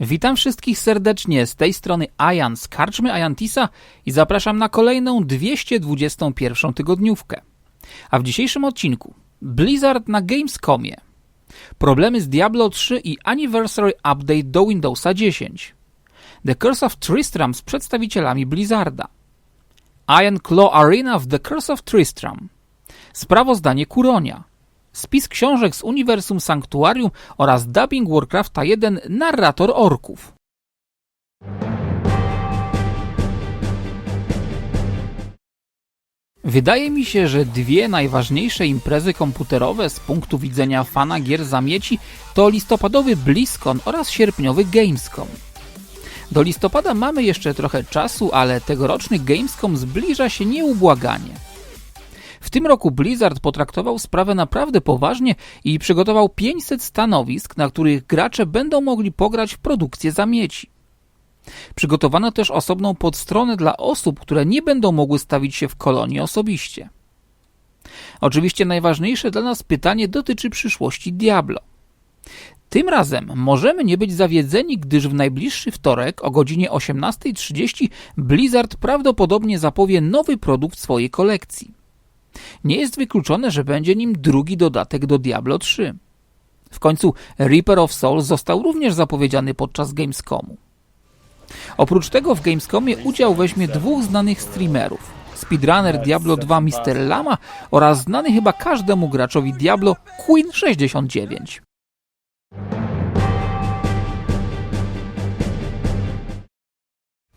Witam wszystkich serdecznie. Z tej strony Ajan. Z Karczmy Ajantisa i zapraszam na kolejną 221 tygodniówkę. A w dzisiejszym odcinku Blizzard na Gamescomie, problemy z Diablo 3 i Anniversary Update do Windowsa 10, The Curse of Tristram z przedstawicielami Blizzarda, Iron Claw Arena w The Curse of Tristram, sprawozdanie Kuronia, spis książek z Uniwersum Sanktuarium oraz dubbing Warcrafta 1 Narrator Orków. Wydaje mi się, że dwie najważniejsze imprezy komputerowe z punktu widzenia fana gier zamieci to listopadowy BlizzCon oraz sierpniowy Gamescom. Do listopada mamy jeszcze trochę czasu, ale tegoroczny Gamescom zbliża się nieubłaganie. W tym roku Blizzard potraktował sprawę naprawdę poważnie i przygotował 500 stanowisk, na których gracze będą mogli pograć w produkcję zamieci. Przygotowano też osobną podstronę dla osób, które nie będą mogły stawić się w kolonii osobiście. Oczywiście najważniejsze dla nas pytanie dotyczy przyszłości Diablo. Tym razem możemy nie być zawiedzeni, gdyż w najbliższy wtorek o godzinie 18.30 Blizzard prawdopodobnie zapowie nowy produkt swojej kolekcji. Nie jest wykluczone, że będzie nim drugi dodatek do Diablo 3. W końcu Reaper of Souls został również zapowiedziany podczas Gamescomu. Oprócz tego w Gamescomie udział weźmie dwóch znanych streamerów. Speedrunner Diablo 2 Mr. Lama oraz znany chyba każdemu graczowi Diablo Queen 69.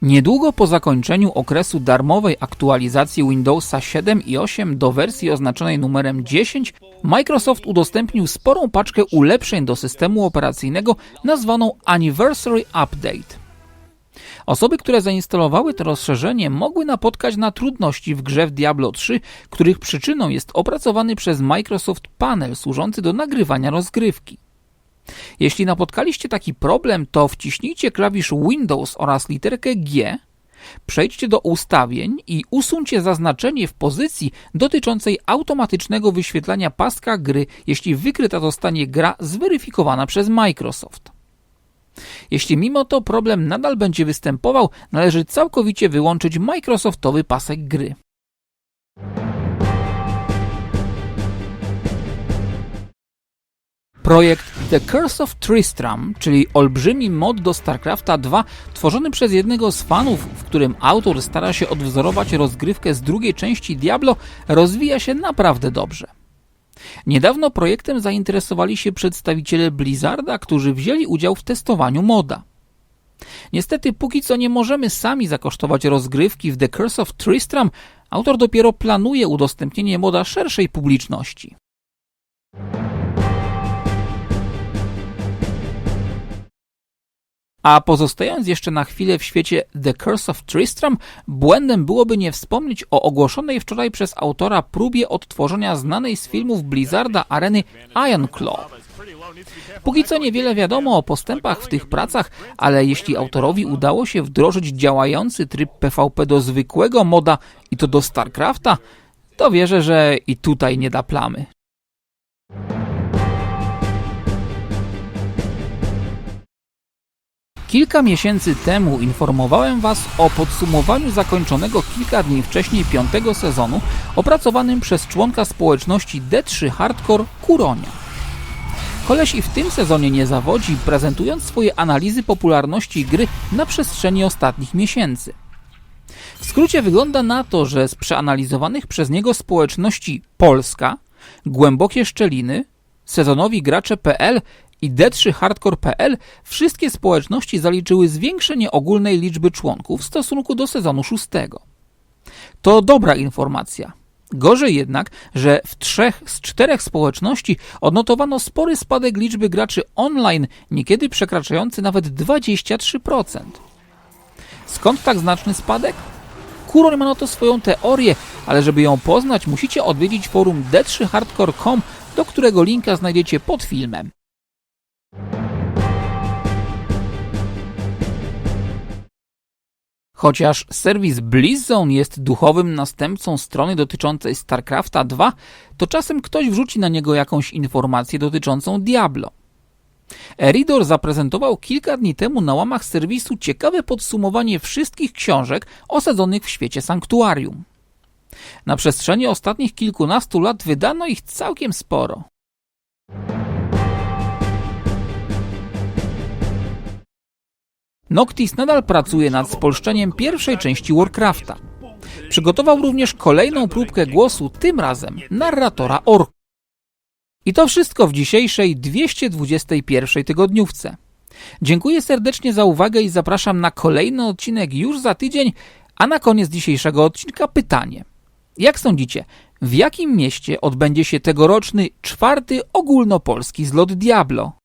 Niedługo po zakończeniu okresu darmowej aktualizacji Windowsa 7 i 8 do wersji oznaczonej numerem 10, Microsoft udostępnił sporą paczkę ulepszeń do systemu operacyjnego nazwaną Anniversary Update. Osoby, które zainstalowały to rozszerzenie, mogły napotkać na trudności w grze w Diablo 3, których przyczyną jest opracowany przez Microsoft panel służący do nagrywania rozgrywki. Jeśli napotkaliście taki problem, to wciśnijcie klawisz Windows oraz literkę G, przejdźcie do ustawień i usuńcie zaznaczenie w pozycji dotyczącej automatycznego wyświetlania paska gry, jeśli wykryta zostanie gra zweryfikowana przez Microsoft. Jeśli mimo to problem nadal będzie występował, należy całkowicie wyłączyć Microsoftowy pasek gry. Projekt The Curse of Tristram, czyli olbrzymi mod do StarCrafta 2, tworzony przez jednego z fanów, w którym autor stara się odwzorować rozgrywkę z drugiej części Diablo, rozwija się naprawdę dobrze. Niedawno projektem zainteresowali się przedstawiciele Blizzarda, którzy wzięli udział w testowaniu moda. Niestety póki co nie możemy sami zakosztować rozgrywki w The Curse of Tristram, autor dopiero planuje udostępnienie moda szerszej publiczności. A pozostając jeszcze na chwilę w świecie The Curse of Tristram, błędem byłoby nie wspomnieć o ogłoszonej wczoraj przez autora próbie odtworzenia znanej z filmów Blizzarda areny Iron Claw. Póki co niewiele wiadomo o postępach w tych pracach, ale jeśli autorowi udało się wdrożyć działający tryb PvP do zwykłego moda i to do StarCrafta, to wierzę, że i tutaj nie da plamy. Kilka miesięcy temu informowałem Was o podsumowaniu zakończonego kilka dni wcześniej piątego sezonu, opracowanym przez członka społeczności D3 Hardcore Kuronia. Koleś i w tym sezonie nie zawodzi, prezentując swoje analizy popularności gry na przestrzeni ostatnich miesięcy. W skrócie wygląda na to, że z przeanalizowanych przez niego społeczności Polska, Głębokie Szczeliny, sezonowi gracze.pl i D3Hardcore.pl wszystkie społeczności zaliczyły zwiększenie ogólnej liczby członków w stosunku do sezonu szóstego. To dobra informacja. Gorzej jednak, że w trzech z czterech społeczności odnotowano spory spadek liczby graczy online, niekiedy przekraczający nawet 23%. Skąd tak znaczny spadek? Kuroń ma na to swoją teorię, ale żeby ją poznać, musicie odwiedzić forum d3hardcore.com, do którego linka znajdziecie pod filmem. Chociaż serwis Blizzone jest duchowym następcą strony dotyczącej StarCrafta 2, to czasem ktoś wrzuci na niego jakąś informację dotyczącą Diablo. Eridor zaprezentował kilka dni temu na łamach serwisu ciekawe podsumowanie wszystkich książek osadzonych w świecie sanktuarium. Na przestrzeni ostatnich kilkunastu lat wydano ich całkiem sporo. Noctis nadal pracuje nad spolszczeniem pierwszej części Warcrafta. Przygotował również kolejną próbkę głosu, tym razem narratora ork. I to wszystko w dzisiejszej 221 tygodniówce. Dziękuję serdecznie za uwagę i zapraszam na kolejny odcinek już za tydzień, a na koniec dzisiejszego odcinka pytanie. Jak sądzicie, w jakim mieście odbędzie się tegoroczny czwarty ogólnopolski zlot Diablo?